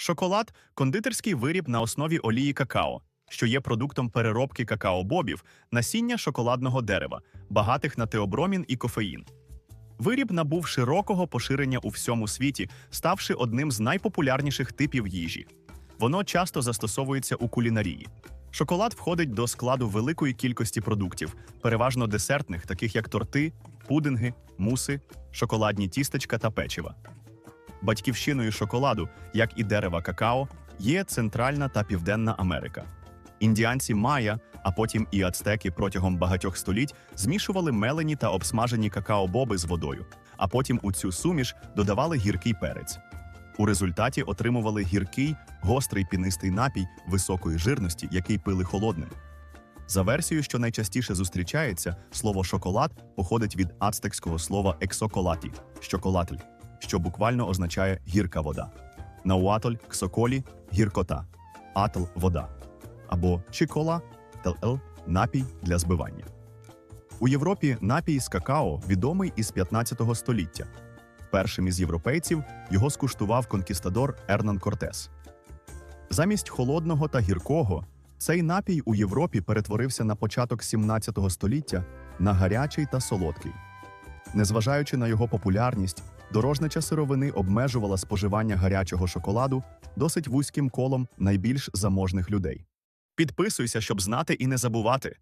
Шоколад кондитерський виріб на основі олії какао, що є продуктом переробки какао-бобів, насіння шоколадного дерева, багатих на теобромін і кофеїн. Виріб набув широкого поширення у всьому світі, ставши одним з найпопулярніших типів їжі. Воно часто застосовується у кулінарії. Шоколад входить до складу великої кількості продуктів, переважно десертних, таких як торти, пудинги, муси, шоколадні тістечка та печива. Батьківщиною шоколаду, як і дерева какао, є Центральна та Південна Америка. Індіанці Майя, а потім і ацтеки протягом багатьох століть змішували мелені та обсмажені какао-боби з водою, а потім у цю суміш додавали гіркий перець. У результаті отримували гіркий, гострий пінистий напій високої жирності, який пили холодним. За версією, що найчастіше зустрічається, слово шоколад походить від ацтекського слова ексоколаті щоколатль, що буквально означає гірка вода. Науатоль ксоколі гіркота, атл вода або чикола тл напій для збивання. У Європі напій з какао відомий із 15 століття. Першим із європейців його скуштував конкістадор Ернан Кортес. Замість холодного та гіркого цей напій у Європі перетворився на початок 17 століття на гарячий та солодкий. Незважаючи на його популярність, дорожнича сировини обмежувала споживання гарячого шоколаду досить вузьким колом найбільш заможних людей. Підписуйся, щоб знати і не забувати.